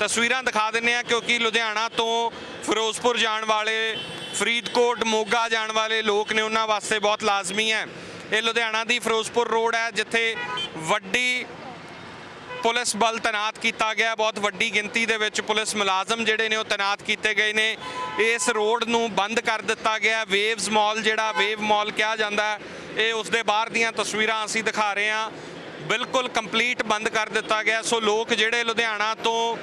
ਤਸਵੀਰਾਂ ਦਿਖਾ ਦਿੰਨੇ ਆ ਕਿਉਂਕਿ ਲੁਧਿਆਣਾ ਤੋਂ ਫਿਰੋਜ਼ਪੁਰ ਜਾਣ ਵਾਲੇ, ਫਰੀਦਕੋਟ, ਮੋਗਾ ਜਾਣ ਵਾਲੇ ਲੋਕ ਨੇ ਉਹਨਾਂ ਵਾਸਤੇ ਬਹੁਤ ਲਾਜ਼ਮੀ ਹੈ। ਇਹ ਲੁਧਿਆਣਾ ਦੀ ਫਿਰੋਜ਼ਪੁਰ ਰੋਡ ਹੈ, ਜਿੱਥੇ ਵੱਡੀ ਪੁਲਿਸ ਬਲ ਤੈਨਾਤ ਕੀਤਾ ਗਿਆ। ਬਹੁਤ ਵੱਡੀ ਗਿਣਤੀ ਦੇ ਵਿੱਚ ਪੁਲਿਸ ਮੁਲਾਜ਼ਮ ਜਿਹੜੇ ਨੇ ਉਹ ਤੈਨਾਤ ਕੀਤੇ ਗਏ ਨੇ। ਇਸ ਰੋਡ ਨੂੰ ਬੰਦ ਕਰ ਦਿੱਤਾ ਗਿਆ। ਵੇਵਸ ਮਾਲ ਜਿਹੜਾ, ਵੇਵ ਮਾਲ ਕਿਹਾ ਜਾਂਦਾ ਇਹ ਉਸ ਦੇ ਬਾਹਰ ਦੀਆਂ ਤਸਵੀਰਾਂ ਅਸੀਂ ਦਿਖਾ ਰਹੇ ਹਾਂ। ਬਿਲਕੁਲ ਕੰਪਲੀਟ ਬੰਦ ਕਰ ਦਿੱਤਾ ਗਿਆ। ਸੋ ਲੋਕ ਜਿਹੜੇ ਲੁਧਿਆਣਾ ਤੋਂ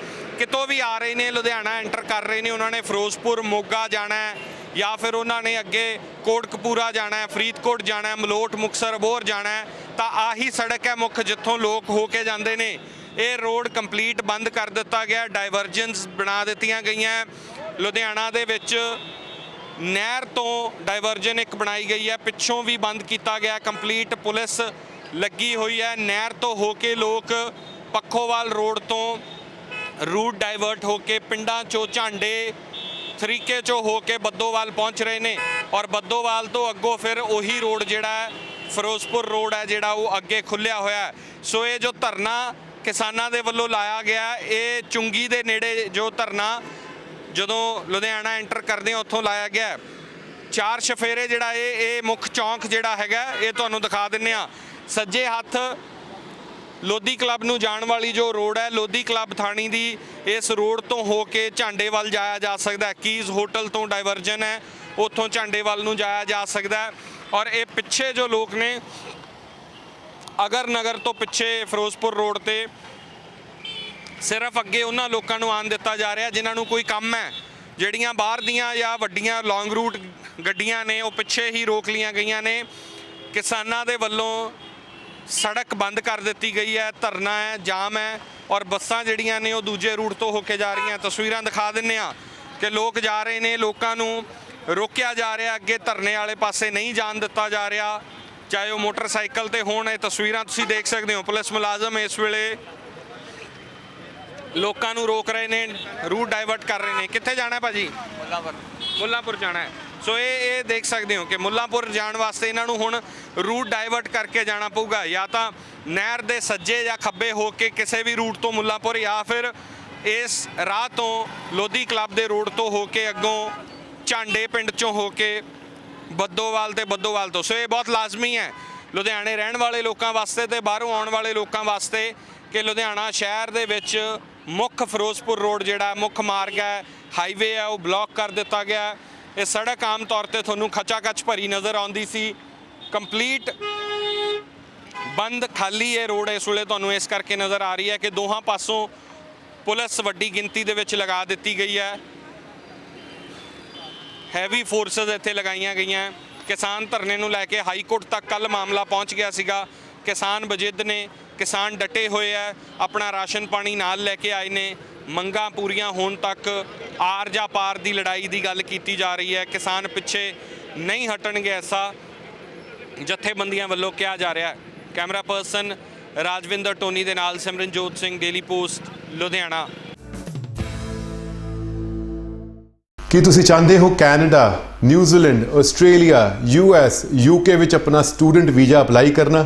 ਕਿਤੋਂ ਵੀ ਆ ਰਹੇ ਨੇ, ਲੁਧਿਆਣਾ ਐਂਟਰ ਕਰ ਰਹੇ ਨੇ, ਉਹਨਾਂ ਨੇ ਫਿਰੋਜ਼ਪੁਰ, ਮੋਗਾ ਜਾਣਾ ਹੈ, ਜਾਂ ਫਿਰ ਉਹਨਾਂ ਨੇ ਅੱਗੇ ਕੋਟਕਪੂਰਾ ਜਾਣਾ ਹੈ, ਫਰੀਦਕੋਟ ਜਾਣਾ ਹੈ, ਮਲੋਟ ਮੁਕਸਰ ਅਬੋਹਰ ਜਾਣਾ ਹੈ, ਤਾਂ ਆਹੀ ਸੜਕ ਹੈ ਮੁੱਖ ਜਿੱਥੋਂ ਲੋਕ ਹੋ ਕੇ ਜਾਂਦੇ ਨੇ। ਇਹ ਰੋਡ ਕੰਪਲੀਟ ਬੰਦ ਕਰ ਦਿੱਤਾ ਗਿਆ ਡਾਈਵਰਜੈਂਸ ਬਣਾ ਦਿੱਤੀਆਂ ਗਈਆਂ ਲੁਧਿਆਣਾ ਦੇ ਵਿੱਚ ਨਹਿਰ ਤੋਂ ਡਾਈਵਰਜਨ ਇੱਕ ਬਣਾਈ ਗਈ ਹੈ, ਪਿੱਛੋਂ ਵੀ ਬੰਦ ਕੀਤਾ ਗਿਆ ਕੰਪਲੀਟ ਪੁਲਿਸ ਲੱਗੀ ਹੋਈ ਹੈ। ਨਹਿਰ ਤੋਂ ਹੋ ਕੇ ਲੋਕ ਪੱਖੋਵਾਲ ਰੋਡ ਤੋਂ ਰੂਟ ਡਾਈਵਰਟ ਹੋ ਕੇ ਪਿੰਡਾਂ ਚੋਂ ਝਾਂਡੇ ਤਰੀਕੇ ਚੋਂ ਹੋ ਕੇ ਬੱਦੋਵਾਲ ਪਹੁੰਚ ਰਹੇ ਨੇ ਔਰ ਬੱਦੋਵਾਲ ਤੋਂ ਅੱਗੋਂ ਫਿਰ ਉਹੀ ਰੋਡ ਜਿਹੜਾ ਫਿਰੋਜ਼ਪੁਰ ਰੋਡ ਹੈ ਜਿਹੜਾ ਉਹ ਅੱਗੇ ਖੁੱਲਿਆ ਹੋਇਆ ਸੋ ਇਹ ਜੋ ਧਰਨਾ ਕਿਸਾਨਾਂ ਦੇ ਵੱਲੋਂ ਲਾਇਆ ਗਿਆ ਇਹ ਚੁੰਗੀ ਦੇ ਨੇੜੇ ਜੋ ਧਰਨਾ ਜਦੋਂ ਲੁਧਿਆਣਾ ਐਂਟਰ ਕਰਦੇ ਹਾਂ, ਉੱਥੋਂ ਲਾਇਆ ਗਿਆ ਚਾਰ ਸ਼ਫੇਰੇ ਜਿਹੜਾ ਇਹ ਇਹ ਮੁੱਖ ਚੌਂਕ ਜਿਹੜਾ ਹੈਗਾ, ਇਹ ਤੁਹਾਨੂੰ ਦਿਖਾ ਦਿੰਨੇ ਆ ਸੱਜੇ ਹੱਥ ਲੋਧੀ ਕਲੱਬ ਨੂੰ ਜਾਣ ਵਾਲੀ ਜੋ ਰੋਡ ਹੈ, ਲੋਧੀ ਕਲੱਬ ਥਾਣੀ ਦੀ ਇਸ ਰੋਡ ਤੋਂ ਹੋ ਕੇ ਝਾਂਡੇ ਵੱਲ ਜਾਇਆ ਜਾ ਸਕਦਾ ਹੈ। ਕੀਜ਼ ਹੋਟਲ ਤੋਂ ਡਾਇਵਰਜਨ ਹੈ, ਉੱਥੋਂ ਝਾਂਡੇ ਵੱਲ ਨੂੰ ਜਾਇਆ ਜਾ ਸਕਦਾ ਹੈ। ਔਰ ਇਹ ਪਿੱਛੇ ਜੋ ਲੋਕ ਨੇ ਅਗਰ ਨਗਰ ਤੋਂ ਪਿੱਛੇ ਫਿਰੋਜ਼ਪੁਰ ਰੋਡ ਤੇ ਸਿਰਫ ਅੱਗੇ ਉਹਨਾਂ ਲੋਕਾਂ ਨੂੰ ਆਣ ਦਿੱਤਾ ਜਾ ਰਿਹਾ, ਜਿਨ੍ਹਾਂ ਨੂੰ ਕੋਈ ਕੰਮ ਹੈ। ਜਿਹੜੀਆਂ ਬਾਹਰ ਦੀਆਂ ਜਾਂ ਵੱਡੀਆਂ ਲੌਂਗ ਰੂਟ ਗੱਡੀਆਂ ਨੇ, ਉਹ ਪਿੱਛੇ ਹੀ ਰੋਕ ਲੀਆਂ ਗਈਆਂ ਨੇ। ਕਿਸਾਨਾਂ ਦੇ ਵੱਲੋਂ ਸੜਕ ਬੰਦ ਕਰ ਦਿੱਤੀ ਗਈ ਹੈ, ਧਰਨਾ ਹੈ, ਜਾਮ ਹੈ ਔਰ ਬੱਸਾਂ ਜਿਹੜੀਆਂ ਨੇ ਉਹ ਦੂਜੇ ਰੂਟ ਤੋਂ ਹੋ ਕੇ ਜਾ ਰਹੀਆਂ। ਤਸਵੀਰਾਂ ਦਿਖਾ ਦਿੰਨੇ ਆ ਕਿ ਲੋਕ ਜਾ ਰਹੇ ਨੇ, ਲੋਕਾਂ ਨੂੰ ਰੋਕਿਆ ਜਾ ਰਿਹਾ, ਅੱਗੇ ਧਰਨੇ ਵਾਲੇ ਪਾਸੇ ਨਹੀਂ ਜਾਣ ਦਿੱਤਾ ਜਾ ਰਿਹਾ। ਚਾਹੇ ਉਹ ਮੋਟਰਸਾਈਕਲ ਤੇ ਹੋਣ, ਇਹ ਤਸਵੀਰਾਂ ਤੁਸੀਂ ਦੇਖ ਸਕਦੇ ਹੋ। ਪੁਲਿਸ ਮੁਲਾਜ਼ਮ ਇਸ ਵੇਲੇ ਲੋਕਾਂ ਨੂੰ ਰੋਕ ਰਹੇ ਨੇ, ਰੂਟ ਡਾਈਵਰਟ ਕਰ ਰਹੇ ਨੇ। ਕਿੱਥੇ ਜਾਣਾ ਹੈ ਭਾਜੀ? ਮੁੱਲਾਂਪੁਰ। ਮੁੱਲਾਂਪੁਰ ਜਾਣਾ ਹੈ। ਸੋ ਇਹ ਇਹ ਦੇਖ ਸਕਦੇ ਹੋ ਕਿ ਮੁੱਲਾਂਪੁਰ ਜਾਣ ਵਾਸਤੇ ਇਹਨਾਂ ਨੂੰ ਹੁਣ ਰੂਟ ਡਾਈਵਰਟ ਕਰਕੇ ਜਾਣਾ ਪਊਗਾ, ਜਾਂ ਤਾਂ ਨਹਿਰ ਦੇ ਸੱਜੇ ਜਾਂ ਖੱਬੇ ਹੋ ਕੇ ਕਿਸੇ ਵੀ ਰੂਟ ਤੋਂ ਮੁੱਲਾਂਪੁਰ ਜਾਂ ਫਿਰ ਇਸ ਰਾਹ ਤੋਂ ਲੋਧੀ ਕਲੱਬ ਦੇ ਰੋਡ ਤੋਂ ਹੋ ਕੇ ਅੱਗੋਂ ਝਾਂਡੇ ਪਿੰਡ ਚੋਂ ਹੋ ਕੇ ਬੱਦੋਵਾਲ ਤੇ ਬੱਦੋਵਾਲ ਤੋਂ। ਸੋ ਇਹ ਬਹੁਤ ਲਾਜ਼ਮੀ ਹੈ। ਲੁਧਿਆਣੇ ਰਹਿਣ ਵਾਲੇ ਲੋਕਾਂ ਵਾਸਤੇ ਤੇ ਬਾਹਰੋਂ ਆਉਣ ਵਾਲੇ ਲੋਕਾਂ ਵਾਸਤੇ ਕਿ ਲੁਧਿਆਣਾ ਸ਼ਹਿਰ ਦੇ ਵਿੱਚ ਮੁੱਖ ਫਿਰੋਜ਼ਪੁਰ ਰੋਡ ਜਿਹੜਾ ਮੁੱਖ ਮਾਰਗ ਹੈ ਹਾਈਵੇ ਹੈ, ਉਹ ਬਲੌਕ ਕਰ ਦਿੱਤਾ ਗਿਆ। ਇਹ ਸੜਕ ਆਮ ਤੌਰ ਤੇ ਤੁਹਾਨੂੰ ਖਚਾਖਚ ਭਰੀ ਨਜ਼ਰ ਆਉਂਦੀ ਸੀ। ਕੰਪਲੀਟ ਬੰਦ ਖਾਲੀ ਇਹ ਰੋਡ ਇਸ ਵੇਲੇ ਤੁਹਾਨੂੰ ਇਸ ਕਰਕੇ ਨਜ਼ਰ ਆ ਰਹੀ ਹੈ ਕਿ ਦੋਹਾਂ ਪਾਸੋਂ ਪੁਲਿਸ ਵੱਡੀ ਗਿਣਤੀ ਦੇ ਵਿੱਚ ਲਗਾ ਦਿੱਤੀ ਗਈ ਹੈ। ਹੈਵੀ ਫੋਰਸਸ ਇੱਥੇ ਲਗਾਈਆਂ ਗਈਆਂ। ਕਿਸਾਨ ਧਰਨੇ ਨੂੰ ਲੈ ਕੇ ਹਾਈ ਕੋਰਟ ਤੱਕ ਕੱਲ ਮਾਮਲਾ ਪਹੁੰਚ ਗਿਆ ਸੀਗਾ। ਕਿਸਾਨ ਬਜਿੱਦ ਨੇ, ਕਿਸਾਨ ਡਟੇ ਹੋਏ ਆ ਆਪਣਾ ਰਾਸ਼ਨ ਪਾਣੀ ਨਾਲ ਲੈ ਕੇ ਆਏ ਨੇ। ਮੰਗਾਂ ਪੂਰੀਆਂ ਹੋਣ ਤੱਕ ਆਰ ਜਾਂ ਪਾਰ ਦੀ ਲੜਾਈ ਦੀ ਗੱਲ ਕੀਤੀ ਜਾ ਰਹੀ ਹੈ। ਕਿਸਾਨ ਪਿੱਛੇ ਨਹੀਂ ਹਟਣਗੇ ਐਸਾ ਜਥੇਬੰਦੀਆਂ ਵੱਲੋਂ ਕਿਹਾ ਜਾ ਰਿਹਾ ਹੈ। ਕੈਮਰਾ ਪਰਸਨ ਰਾਜਵਿੰਦਰ ਟੋਨੀ ਦੇ ਨਾਲ ਸਿਮਰਨਜੋਤ ਸਿੰਘ, ਡੇਲੀ ਪੋਸਟ, ਲੁਧਿਆਣਾ। ਕੀ ਤੁਸੀਂ ਚਾਹੁੰਦੇ ਹੋ Canada, New Zealand, Australia US UK ਵਿੱਚ ਆਪਣਾ ਸਟੂਡੈਂਟ ਵੀਜ਼ਾ ਅਪਲਾਈ ਕਰਨਾ?